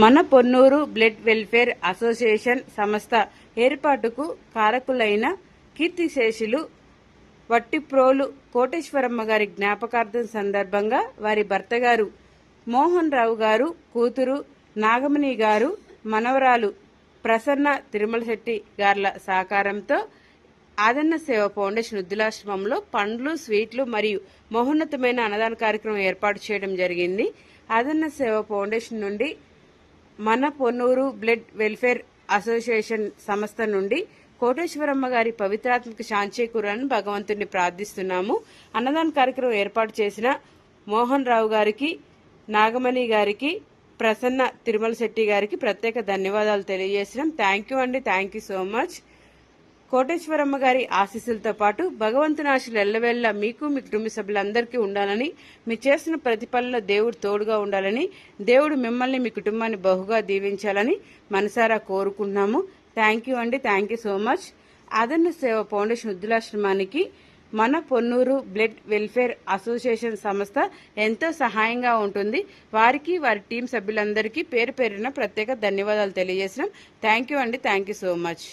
మన Ponnuru blood welfare association సంస్థ ఏర్పాటుకు కారకులైన కీర్తిశేషులు వట్టిప్రోలు కోటేశ్వరమ్మ గారి జ్ఞాపకార్థం సందర్భంగా వారి భర్త గారు మోహన్ రావు గారు కూతురు నాగమణి గారు మనవరాలు ప్రసన్న తిరుమల శెట్టి గార్ల సహకారంతో ఆదన్న సేవ ఫౌండేషన్ వృద్ధులాశ్రమంలో పండ్లు స్వీట్లు మరియు మహోన్నతమైన అన్నదాన కార్యక్రమం ఏర్పాటు చేయడం జరిగింది. ఆదన్న సేవ ఫౌండేషన్ నుండి మన పొన్నూరు బ్లడ్ వెల్ఫేర్ అసోసియేషన్ సంస్థ నుండి కోటేశ్వరమ్మ గారి పవిత్రాత్మక శాంతి భగవంతుని ప్రార్థిస్తున్నాము. అన్నదాన కార్యక్రమం ఏర్పాటు చేసిన మోహన్ రావు గారికి నాగమణి గారికి ప్రసన్న తిరుమల శెట్టి గారికి ప్రత్యేక ధన్యవాదాలు తెలియజేసినాం థ్యాంక్ యూ అండి. Thank you so much Koteswaramma గారి ఆశీస్సులతో పాటు భగవంతుని ఆశలు ఎల్లవెల్ల మీకు మీ కుటుంబ సభ్యులందరికీ ఉండాలని మీ చేసిన ప్రతిఫలంలో దేవుడు తోడుగా ఉండాలని దేవుడు మిమ్మల్ని మీ కుటుంబాన్ని బహుగా దీవించాలని మనసారా కోరుకుంటున్నాము. థ్యాంక్ యూ అండి. థ్యాంక్ యూ సో మచ్ అదన్న సేవ ఫౌండేషన్ వృద్ధులాశ్రమానికి మన పొన్నూరు బ్లడ్ వెల్ఫేర్ అసోసియేషన్ సంస్థ ఎంతో సహాయంగా ఉంటుంది. వారికి వారి టీం సభ్యులందరికీ పేరు పేరున ప్రత్యేక ధన్యవాదాలు తెలియజేసినాం థ్యాంక్ యూ అండి. Thank you so much